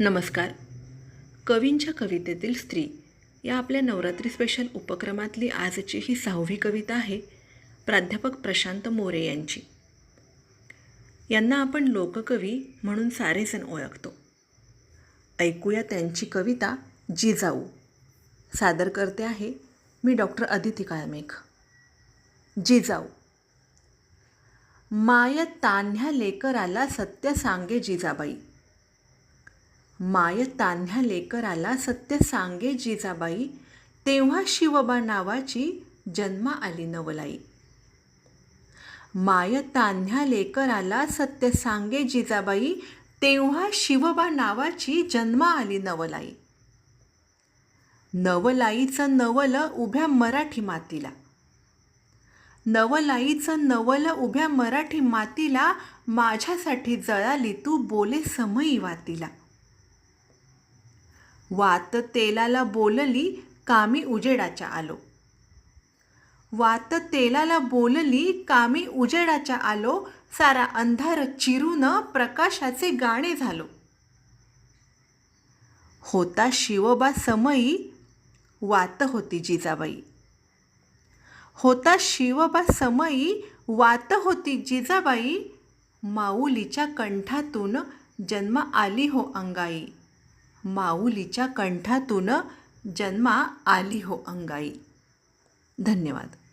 नमस्कार. कवींच्या कवितेतील स्त्री या आपल्या नवरात्री स्पेशल उपक्रमातली आजची ही सहावी कविता आहे प्राध्यापक प्रशांत मोरे यांची. यांना आपण लोककवी म्हणून सारेजण ओळखतो. ऐकूया त्यांची कविता जिजाऊ. सादर करते आहे मी डॉक्टर अदिती काळमेघ. जिजाऊ. माय तान्ह्या लेकराला सत्य सांगे जिजाबाई. माय तान्ह्या लेकराला सत्य सांगे जिजाबाई तेव्हा शिवबा नावाची जन्मा आली नवलाई. माय तान्ह्या लेकराला सत्य सांगे जिजाबाई तेव्हा शिवबा नावाची जन्मा आली नवलाई. नवलाईचं नवल उभ्या मराठी मातीला. नवलाईचं नवल उभ्या मराठी मातीला माझ्यासाठी जळाली तू बोले समयी वातीला. वात तेलाला बोलली कामी उजेडाच्या आलो. वात तेलाला बोलली कामी उजेडाच्या आलो सारा अंधार चिरून प्रकाशाचे गाणे झालो. होता शिवबा समयी वात होती जिजाबाई. होता शिवबा समयी वात होती जिजाबाई माऊलीच्या कंठातून जन्म आली हो अंगाई. माऊलीच्या कंठातून जन्मा आली हो अंगाई. धन्यवाद.